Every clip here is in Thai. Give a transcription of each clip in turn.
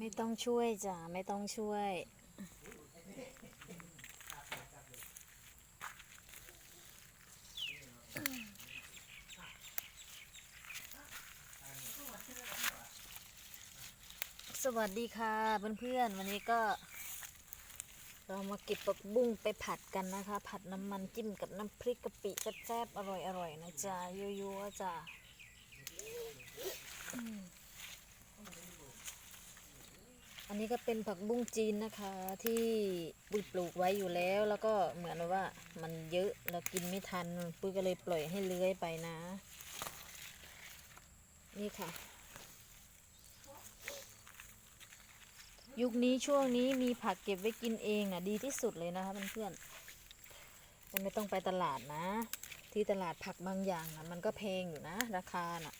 ไม่ต้องช่วยจ้ะ ไม่ต้องช่วย สวัสดีค่ะเพื่อนๆ วันนี้ก็ เรามาเก็บผักบุ้งไปผัดกันนะคะ ผัดน้ำมันจิ้มกับน้ำพริกกะปิแซ่บๆอร่อยๆนะจ๊ะยั่วๆจ้ะ อันนี้ก็เป็นผักบุ้งจีนนะคะที่ปุ้ยปลูกไว้อยู่แล้ว แล้วก็เหมือนว่ามันเยอะแล้วกินไม่ทันปุ้ยก็เลยปล่อยให้เลื้อยไปนะ นี่ค่ะ ยุคนี้ช่วงนี้มีผักเก็บไว้กินเองอะดีที่สุดเลยนะคะเพื่อนๆมันไม่ต้องไปตลาดนะ ที่ตลาดผักบางอย่างอะมันก็แพงอยู่นะ ราคาน่ะ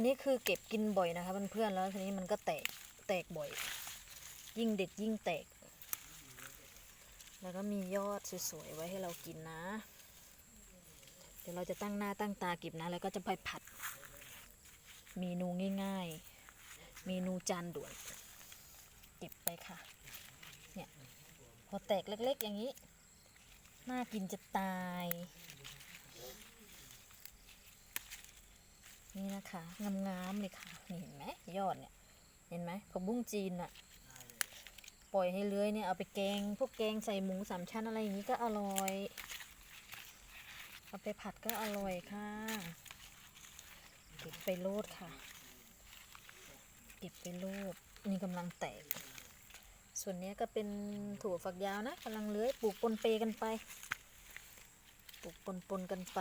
นนี้คือเก็บกินบ่อยนะคะเพื่อนๆแล้วทีนี้มันก็แตกแตกบ่อย ยิ่งเด็ดยิ่งแตก แล้วก็มียอดสวยๆไว้ให้เรากินนะ เดี๋ยวเราจะตั้งหน้าตั้งตาเก็บนะ แล้วก็จะไปผัด เมนูง่าย ๆ เมนูจานด่วนเก็บไปค่ะเนี่ยพอแตกเล็กๆ อย่างนี้ น่ากินจะตาย นี่นะคะงามๆเลยค่ะนี่เห็นไหมยอดเนี่ย เห็นไหมผักบุ้งจีนอะปล่อยให้เลื้อยเนี่ยเอาไปแกง พวกแกงใส่หมูสามชั้นอะไรอย่างนี้ก็อร่อย เอาไปผัดก็อร่อยค่ะ เก็บไปโลดค่ะ เก็บไปโลดนี่กำลังแตก ส่วนนี้ก็เป็นถั่วฝักยาวนะกำลังเลื้อยปลูกปนเปกันไป ปลูกปนปนกันไป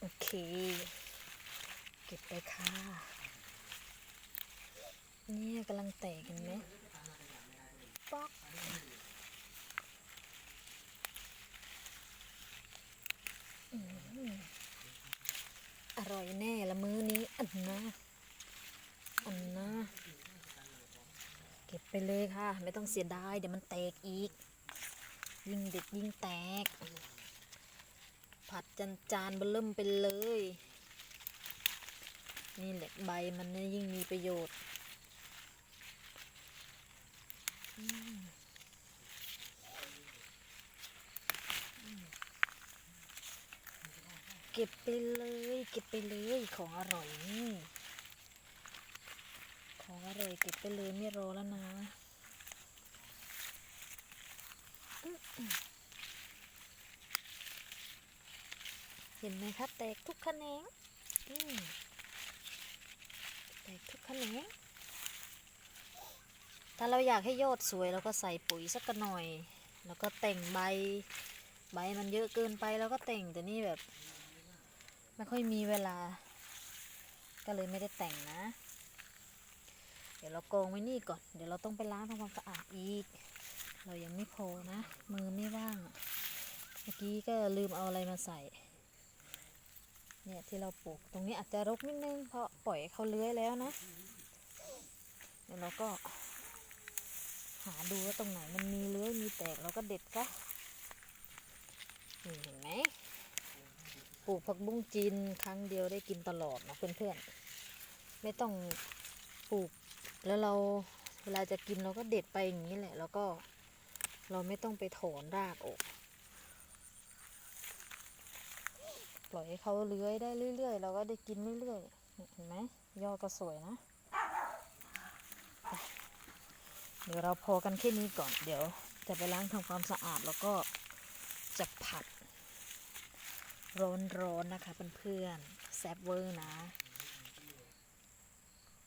โอเค เก็บไปค่ะ เนี่ยกำลังแตกเห็นไหมป๊อกอร่อยแน่ละมื้อนี้ อันนะ อันนะ เก็บไปเลยค่ะ ไม่ต้องเสียดาย เดี๋ยวมันแตกอีก ยิ่งเด็ดยิ่งแตก จานจานๆเบลเริ่มไปเลย นี่แหละใบมันยยิ่งมีประโยชน์เก็บไปเลย เก็บไปเลยของอร่อยนี่ของอร่อยเก็บไปเลยไม่รอแล้วนะอื้อหือ เห็นไหมคะแตกทุกแขนงแตกทุกแขนงถ้าเราอยากให้ยอดสวยเราก็ใส่ปุ๋ยสักหน่อย แล้วก็แต่งใบ ใบมันเยอะเกินไปแล้วก็แต่งแต่นี่แบบ ไม่ค่อยมีเวลา ก็เลยไม่ได้แต่งนะ เดี๋ยวเรากองไว้นี่ก่อน เดี๋ยวเราต้องไปล้างทำความสะอาดอีก เรายังไม่พอนะ มือไม่ว่าง เมื่อกี้ก็ลืมเอาอะไรมาใส่ เนี่ยที่เราปลูกตรงนี้อาจจะรกนิดนึงเพราะปล่อยเขาเลื้อยแล้วนะเดี๋ยวเราก็หาดูว่าตรงไหนมันมีเลื้อยมีแตกเราก็เด็ดซะนี่เห็นไหมปลูกผักบุ้งจีนครั้งเดียวได้กินตลอดนะเพื่อนๆไม่ต้องปลูกแล้วเราเวลาจะกินเราก็เด็ดไปอย่างนี้แหละ แล้วก็เราไม่ต้องไปถอนรากออก ปล่อยให้เขาเลื้อยได้เรื่อยๆ เราก็ได้กินเรื่อยๆ เห็นไหมยอดก็สวยนะ เดี๋ยวเราพอกันแค่นี้ก่อน เดี๋ยวจะไปล้างทำความสะอาดแล้วก็จะผัดร้อนๆนะคะเพื่อนๆแซ่บเวอร์นะ